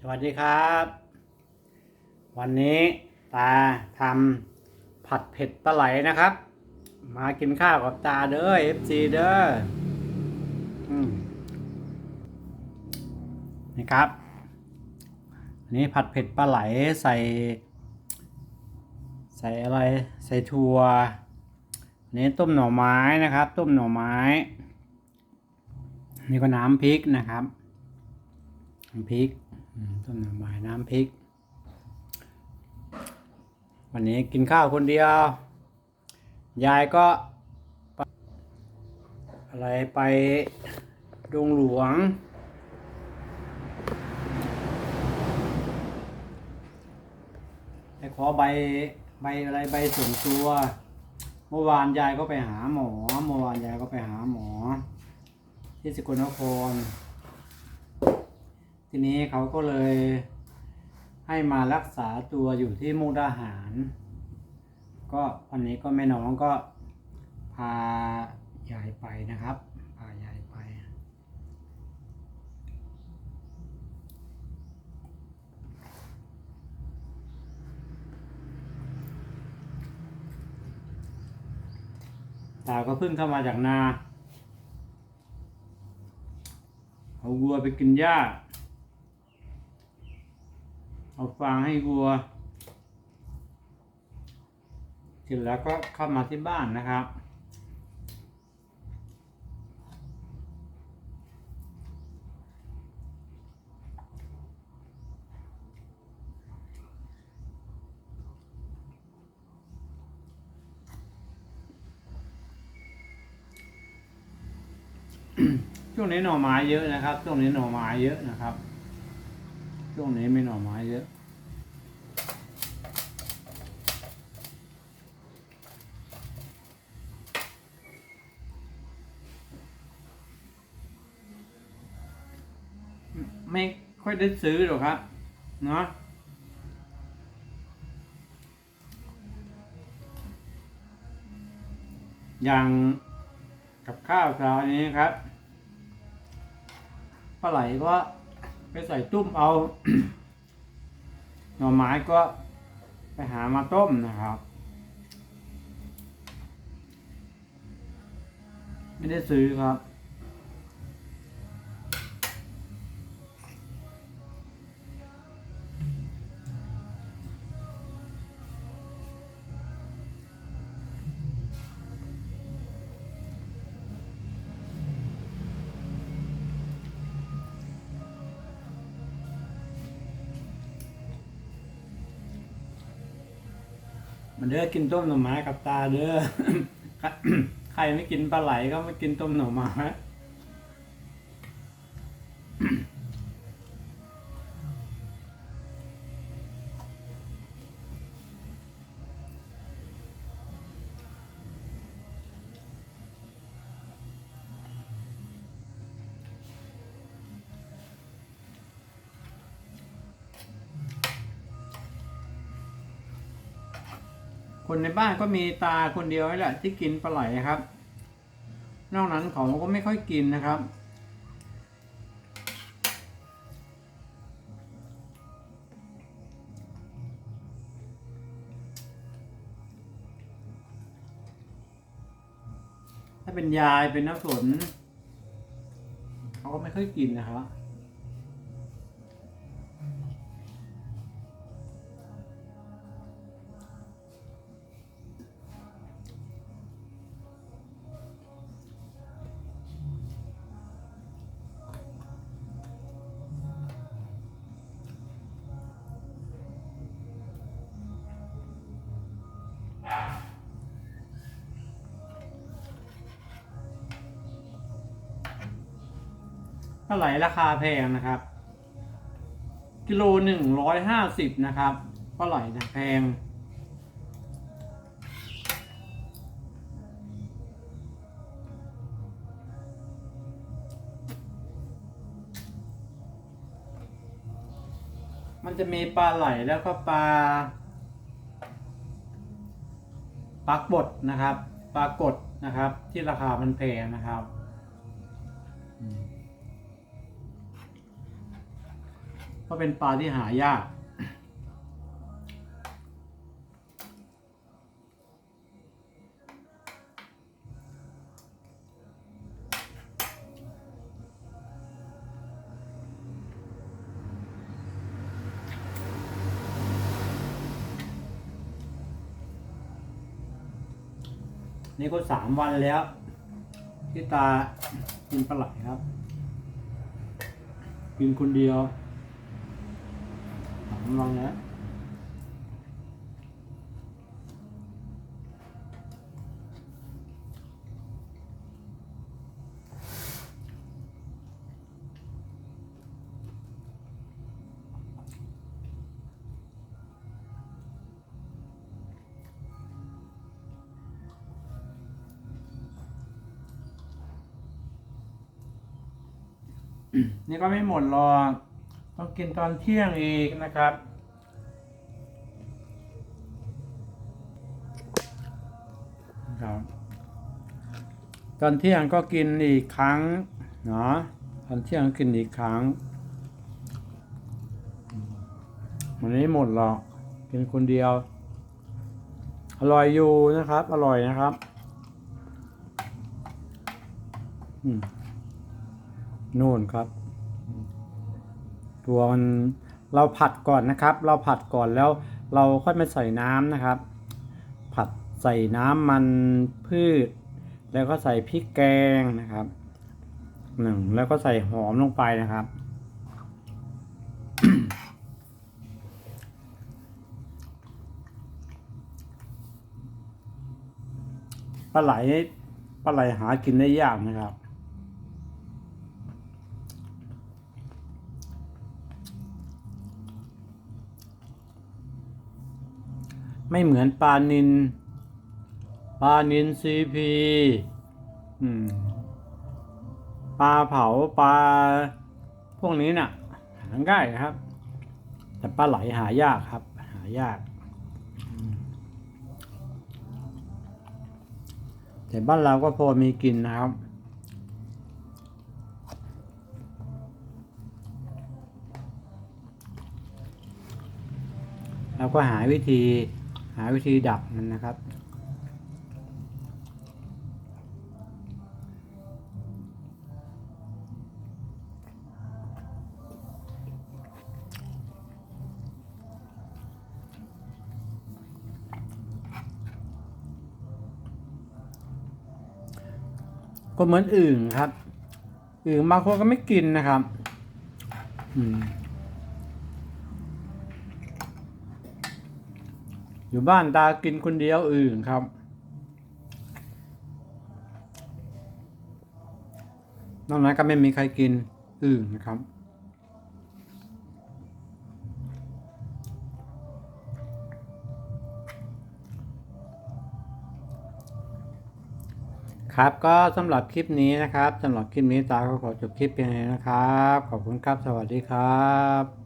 สวัสดีครับ วันนี้ตาทำผัดเผ็ดปลาไหลนะครับ มากินข้าวกับตาเด้อ FC เด้อนี่ครับอันนี้ผัดเผ็ดปลาไหลใส่ ใส่อะไรใส่ถั่วอันนี้ต้มหน่อไม้นะครับ ต้มหน่อไม้นี่ก็น้ำพริกนะครับน้ำพริก ต้มหน่อไม้น้ำพริก วันนี้กินข้าวคนเดียว ยายก็ อะไรไปดงหลวง ไปขอใบใบอะไรใบส่วนตัว เมื่อวานยายก็ไปหาหมอ เมื่อวานยายก็ไปหาหมอ ที่สกลนคร ทีนี้เขาก็เลย ให้มารักษาตัวอยู่ที่มุกดาหาร ก็วันนี้ก็แม่น้องก็พายายไปนะครับ พายายไป ตาก็เพิ่งเข้ามาจากนา เอาวัวไปกินหญ้า เอาฟางให้วัวกินแล้วก็เข้ามาที่บ้านนะครับ ช่วงนี้หน่อไม้เยอะนะครับ ช่วงนี้หน่อไม้เยอะนะครับ ช่วงนี้ไม่หน่อไม้เยอะ ไม่ค่อยได้ซื้อหรอกครับ เนาะอย่างกับข้าวคราวนี้ครับปลาไหลก็ ไปใส่ตุ้มเอา หน่อไม้ก็ไปหามาต้มนะครับ ไม่ได้ซื้อครับ เด้อกินต้มหน่อไม้กับตาเด้อ ใครไม่กินปลาไหลก็ไม่กินต้มหน่อไม้ คนในบ้านก็มีตาคนเดียวนี่แหละที่กินปลาไหลครับ นอกนั้นเขาก็ไม่ค่อยกินนะครับถ้าเป็นยายเป็นน้ำฝนเขาก็ไม่ค่อยกินนะครับ ปลาไหลราคาแพงนะครับ กิโลหนึ่งร้อยห้าสิบนะครับปลาไหลนะแพง มันจะมีปลาไหลแล้วก็ปลาปลากดนะครับปลากดนะครับ ที่ราคามันแพงนะครับ อืม เพราะเป็นปลาที่หายากนี่ก็สามวันแล้ว ที่ตากินปลาไหลครับ กินคนเดียว สามวันแล้วนี่ก็ไม่หมดหรอก ต้องกินตอนเที่ยงอีกนะครับ ครับตอนเที่ยงก็กินอีกครั้งเนาะตอนเที่ยงกินอีกครั้งวันนี้หมดหรอกกินคนเดียว อร่อยอยู่นะครับ อร่อยนะครับอืมนู่นครับ ตัวมันเราผัดก่อนนะครับ เราผัดก่อนแล้วเราค่อยมาใส่น้ำนะครับ ผัดใส่น้ำมันพืช แล้วก็ใส่พริกแกงนะครับหนึ่งแล้วก็ใส่หอมลงไปนะครับ ปลาไหลปลาไหลหากินได้ยากนะครับ ไม่เหมือนปลานินปลานินซีพีปลาเผาปลาพวกนี้น่ะหาง่ายนะครับ แต่ปลาไหลหายากครับ หายาก แต่บ้านเราก็พอมีกินนะครับเราก็หาวิธี หาวิธีดับมันนะครับ ก็เหมือนอื่นครับอื่นบางคนก็ไม่กินนะครับ อืม อยู่บ้านตากินคนเดียวอื่นครับ นอกนั้นก็ไม่มีใครกินอื่นนะครับครับก็สำหรับคลิปนี้นะครับสำหรับคลิปนี้ตาก็ขอจบคลิปเพียงนี้นะครับ ขอบคุณครับ สวัสดีครับ